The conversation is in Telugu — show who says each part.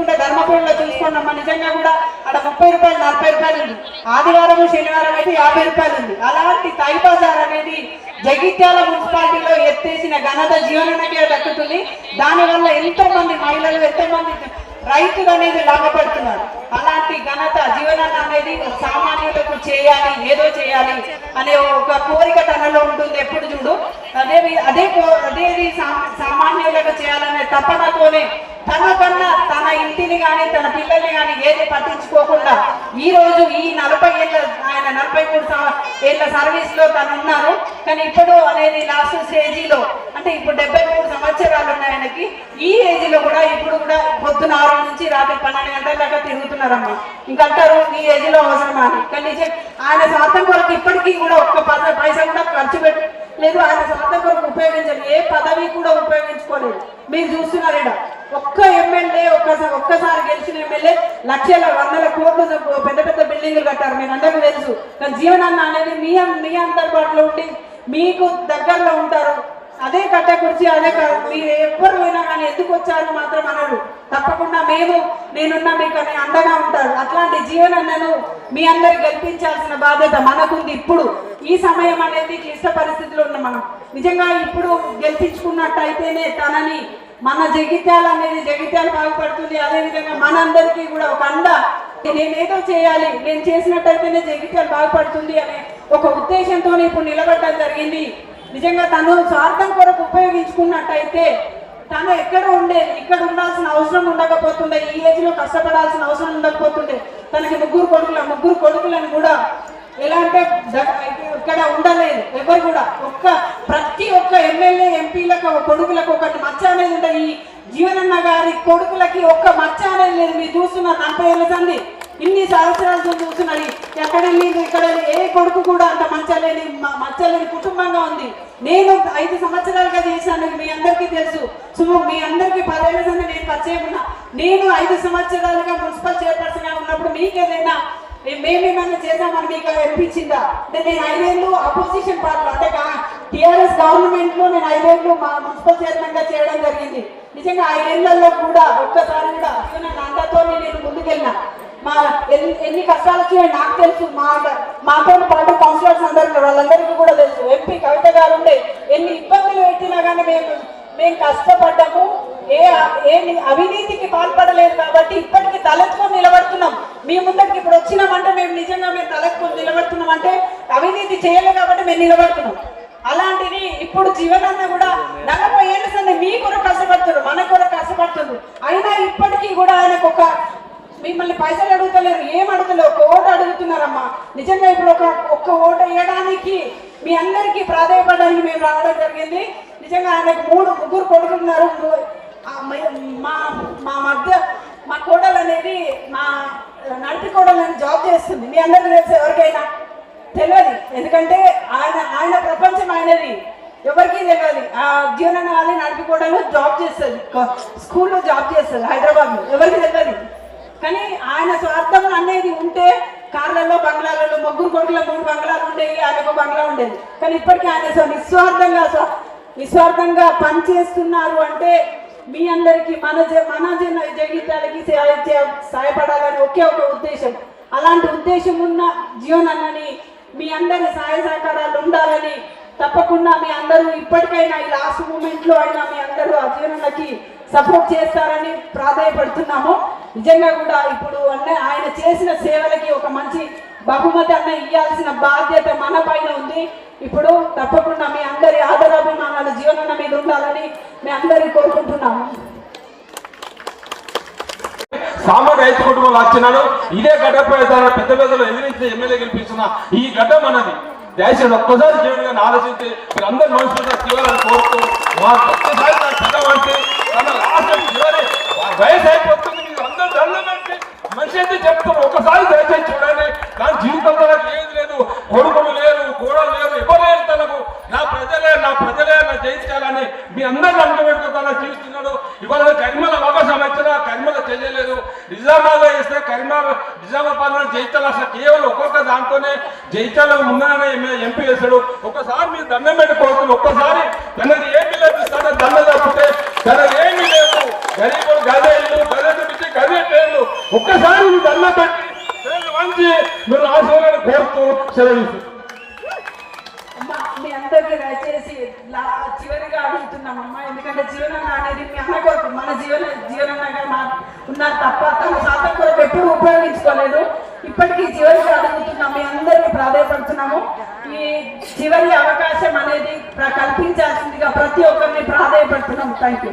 Speaker 1: చూసుకుంటే ధర్మపురంలో చూసుకున్నాం నిజంగా కూడా అక్కడ ముప్పై రూపాయలు నలభై రూపాయలు ఉంది. ఆదివారం శనివారం అయితే యాభై రూపాయలు ఉంది. అలాంటి తాయి బజార్ అనేది జగిత్యాల మున్సిపాలిటీలో ఎత్తేసిన ఘనత జీవనకే దక్కుతుంది. దానివల్ల ఎంతో మంది మహిళలు ఎంతో మంది రైతులు అనేది లాభపడుతున్నారు. అలాంటి ఘనత జీవనాన్ని అనేది సామాన్యులకు చేయాలి ఏదో చేయాలి అనే ఒక కోరిక తనలో ఉంటుంది ఎప్పుడు చూడు. అదే అదే అదేది సామాన్యులకు చేయాలనే తపనతోనే తన తన ఇంటిని కానీ తన పిల్లల్ని కానీ ఏది పట్టించుకోకుండా ఈ రోజు ఈ నలభై ఏళ్ళ ఆయన నలభై మూడు ఏళ్ళ సర్వీస్లో తను ఉన్నారు. కానీ ఇప్పుడు అనేది లాస్ట్ స్టేజీలో అంటే ఇప్పుడు డెబ్బై మూడు సంవత్సరాలు ఉన్నాయి ఆయనకి. ఈ ఏజ్లో కూడా ఇప్పుడు కూడా పొద్దున ఆరు నుంచి రాత్రి పన్నెండు గంటల దాకా తిరుగుతున్నారమ్మా. ఇంకంటారు ఈ ఏజ్లో అవసరమా కానీ ఆయన స్వార్థం కొరకు ఇప్పటికీ కూడా ఒక్క పద పైసా కూడా ఖర్చు పెట్టి లేదు ఆయన స్వార్థం కొరకు ఉపయోగించాలి ఏ పదవి కూడా ఉపయోగించుకోలేదు మీరు చూస్తున్నారు ఈడ ఒక్క ఎమ్మెల్యే ఒక్కసారి ఒక్కసారి గెలిచిన ఎమ్మెల్యే లక్షల వందల కోట్లు పెద్ద పెద్ద బిల్డింగ్లు కట్టారు. మీరు అందరికీ తెలుసు. కానీ జీవనాన్న అనేది మీ మీ అందుబాటులో ఉండి మీకు దగ్గరలో ఉంటారు. అదే కట్ట కుర్చీ అదే కాదు మీరు ఎవ్వరు పోయినా కానీ ఎందుకు వచ్చారు మాత్రం అనరు. తప్పకుండా మేము నేనున్నా మీకు అని అండగా ఉంటారు. అట్లాంటి జీవనన్నను మీ అందరు గెలిపించాల్సిన బాధ్యత మనకుంది ఇప్పుడు. ఈ సమయం అనేది క్లిష్ట పరిస్థితిలో ఉన్న మనం. నిజంగా ఇప్పుడు గెలిపించుకున్నట్టయితేనే తనని మన జగిత్యాల అనేది జగిత్యాల బాగుపడుతుంది. అదేవిధంగా మనందరికీ కూడా ఒక అండ. నేనేదో చేయాలి నేను చేసినట్టయితేనే జగిత్యాల బాగుపడుతుంది అనే ఒక ఉద్దేశంతో ఇప్పుడు నిలబడడం జరిగింది. నిజంగా తను స్వార్థం కొరకు ఉపయోగించుకున్నట్టయితే తను ఎక్కడ ఉండే ఇక్కడ ఉండాల్సిన అవసరం ఉండకపోతుండే. ఈ ఏజ్లో కష్టపడాల్సిన అవసరం ఉండకపోతుండే. తనకి ముగ్గురు కొడుకుల ముగ్గురు కొడుకులను కూడా ఎలా అంటే ఇక్కడ ఉండలేదు ఎవరు కూడా. ఒక్క ప్రతి ఒక్క ఎమ్మెల్యే ఎంపీలకు ఒక కొడుకులకు ఒక మచ్చ అనేది ఉంటుంది ఈ జీవనన్న గారి కొడుకులకి ఒక్క మచ్చ అనేది లేదు. మీరు చూస్తున్నారు నలభై ఏళ్ళ సంది ఇన్ని సంవత్సరాలు చూస్తున్నది ఎక్కడ వెళ్ళింది ఇక్కడ ఏ కొడుకు కూడా అంత మచ్చలేని మ- మచ్చలేని కుటుంబంగా ఉంది. నేను ఐదు సంవత్సరాలుగా చేశాను మీ అందరికీ తెలుసు. సుమ మీ అందరికీ పదేళ్ళ సంది నేను పరిచయం ఉన్నా. నేను ఐదు సంవత్సరాలుగా మున్సిపల్ చైర్పర్సన్గా ఉన్నప్పుడు ఉన్నప్పుడు మీకేదైనా మేమేమన్నా చేద్దామని మీకు అనిపించిందా? అంటే నేను ఐదేళ్ళు అపోజిషన్ పార్టీలో అంటే టిఆర్ఎస్ గవర్నమెంట్లో నేను ఐదేళ్ళు మా మున్సిపల్ చైర్మన్గా చేయడం జరిగింది. నిజంగా ఐదేళ్ళలో కూడా ఒక్కసారి కూడా నా అండతో నేను ముందుకెళ్ళినా. మా ఎన్ని ఎన్ని కష్టాలు వచ్చినాయి నాకు తెలుసు మా మాతో పాటు కౌన్సిలర్స్ అందరూ వాళ్ళందరికీ కూడా తెలుసు. ఎంపీ కవిత గారు ఉండే ఎన్ని ఇబ్బందులు పెట్టినా కానీ మేము మేము కష్టపడ్డాము. ఏ ఏ అవినీతికి పాల్పడలేదు కాబట్టి ఇప్పటికీ తలెత్తుకొని నిలబడుతున్నాం. మీ ముందరికి ఇప్పుడు వచ్చినామంటే మేము నిజంగా మేము తలెత్తుకొని నిలబడుతున్నాం అంటే అవినీతి చేయలేదు కాబట్టి మేము నిలబడుతున్నాం. అలాంటిది ఇప్పుడు జీవనాన్న కూడా నలభై ఏళ్ళ సంది మీ కొరకు కష్టపడుతున్నారు మన కొరకు కష్టపడుతుంది అయినా ఇప్పటికీ కూడా ఆయనకు ఒక మిమ్మల్ని పైసలు అడుగుతలేరు ఏం అడుగుతలేరు ఒక ఓటు అడుగుతున్నారమ్మా. నిజంగా ఇప్పుడు ఒక ఒక్క ఓటు వేయడానికి మీ అందరికీ ప్రాధాయపడడానికి మేము రావడం జరిగింది. నిజంగా ఆయనకు మూడు ముగ్గురు కొడుకున్నారు మా మా మధ్య మా కోడలు అనేది మా నడిపి కోడలు అని జాబ్ చేస్తుంది. మీ అందరికీ తెలుసు ఎవరికైనా? తెలియదు. ఎందుకంటే ఆయన ఆయన ప్రపంచం ఆయనది. ఎవరికి తెలియదు. ఆ జీవనాన్ని వాళ్ళని నడుపుకోవడంలో జాబ్ చేస్తుంది. స్కూల్లో జాబ్ చేస్తుంది హైదరాబాద్లో. ఎవరికి తెలియదు. కానీ ఆయన స్వార్థం అనేది ఉంటే కార్లలో బంగ్లాలలో ముగ్గురు కొడుకుల మూడు బంగ్లాలు ఉండేవి ఆయనకు బంగ్లా ఉండేది. కానీ ఇప్పటికీ ఆయన నిస్వార్థంగా నిస్వార్థంగా పనిచేస్తున్నారు అంటే మీ అందరికీ మన జ- మన జన జీవితాలకి సహాయపడాలని ఒకే ఒక ఉద్దేశం. అలాంటి ఉద్దేశం ఉన్న జీవనన్నని మీ అందరి సహాయ సహకారాలు ఉండాలని తప్పకుండా మీ అందరూ ఇప్పటికైనా ఈ లాస్ట్ మూమెంట్లో అయినా మీ అందరూ ఆ జీవనకి సపోర్ట్ చేస్తారని ప్రాధాయపడుతున్నాము. నిజంగా కూడా ఇప్పుడు అన్న ఆయన చేసిన సేవలకి ఒక మంచి బహుమతి అన్న ఇవ్వాల్సిన బాధ్యత మన పైన ఉంది. ఇప్పుడు తప్పకుండా మీ అందరి ఆదరాభిమానాలు జీవనన్న మీద ఉండాలని మీ అందరి కోరుకుంటున్నాము
Speaker 2: సామాన్య రైతు కుటుంబంలో వచ్చినాడు ఇదే గడ్డపై పెద్ద పెద్దలు ఎదిరించి ఎమ్మెల్యే గెలిపిస్తున్న ఈ గడ్డ మనది. దయచేసి ఒక్కసారి జీవన్ గారిని ఆలోచించి మీరు అందరు మనుషులు కోరుతూ ఒక్కసారి నా పెద్ద వంటి తన లాస్ట్ చివరి వయసు అయిపోతుంది మీరు అందరూ దండం పెట్టి మనిషి అయితే చెప్తారు ఒకసారి దయచేసి చూడండి కానీ జీవితంలో నాకు ఏది లేదు కొడుకులు లేరు కోడలు లేరు ఎవరు లేరు తనకు నా ప్రజలే నా చేయించాలని మీ అందరూ అంటబెట్టుకోవాలని పెట్టుకుని జీవిస్తున్నాడు. ఇవాళ కరిమల అవకాశం వచ్చినా కరిమల చేయలేదు నిజామాబాద్ వేస్తే కరిమల నిజామాబాద్ జయితాలు అసలు కేవలం ఒక్కొక్క దాంతోనే జయితాలు ముందరనే ఎంపీ చేశాడు. ఒకసారి మీరు దండం పెట్టుకోవచ్చు ఒక్కసారి తనది ఏమి లేదు. తన దండ తప్పితే తన ఏమీ లేదు. గరీబులు గదే ఇల్లు గదే పిచ్చి గదే ఒక్కసారి మీ దండ పెట్టి చేతులు వంచి మీరు ఆశీర్వాదాన్ని కోరుతూ సెలవు
Speaker 1: మీ దయచేసి లా- చివరిగా అడుగుతున్నామమ్మా ఎందుకంటే జీవనం అనేది మీ అన్న కొరకు మన జీవన జీవనంగా మా ఉన్నారు తప్ప తన సాధన కొరకు ఎప్పుడు ఉపయోగించుకోలేదు. ఇప్పటికీ చివరిగా అడుగుతున్నాం. మీ అందరికీ ప్రాధాయపడుతున్నాము. ఈ చివరి అవకాశం అనేది కల్పించాల్సిందిగా ప్రతి ఒక్కరిని ప్రాధాయపడుతున్నాం థ్యాంక్ యూ